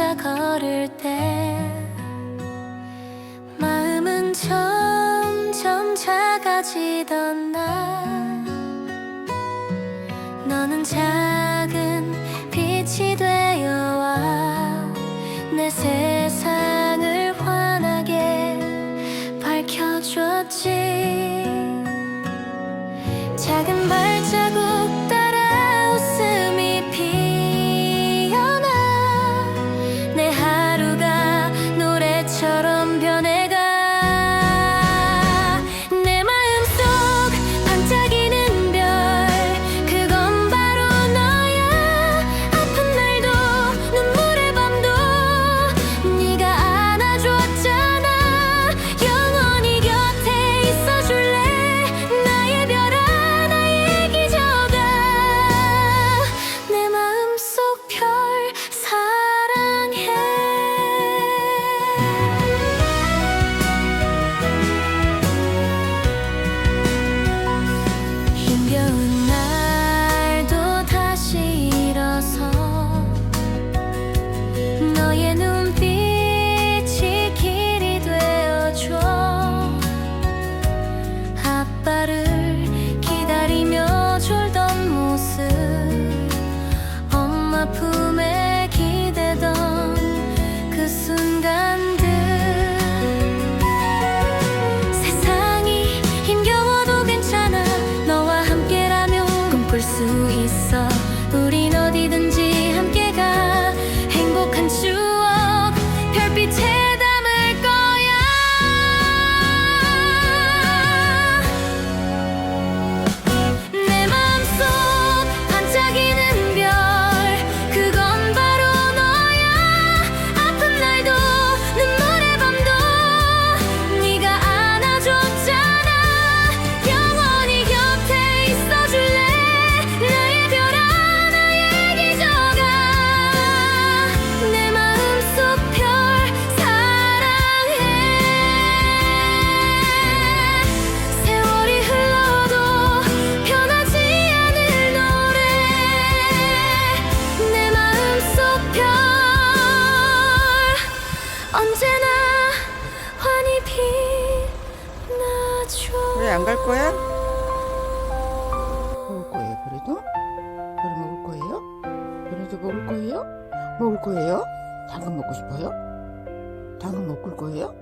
혼자 걸을 때 마음은 점점 작아지던 나 너는 작은 빛이 되어와 내 세상을 환하게 밝혀줬지. 작은 발 왜 안 갈 거야? 먹을 거예요, 그래도? 그래 먹을 거예요? 그래도 먹을 거예요? 먹을 거예요? 당근 먹고 싶어요? 당근 먹을 거예요?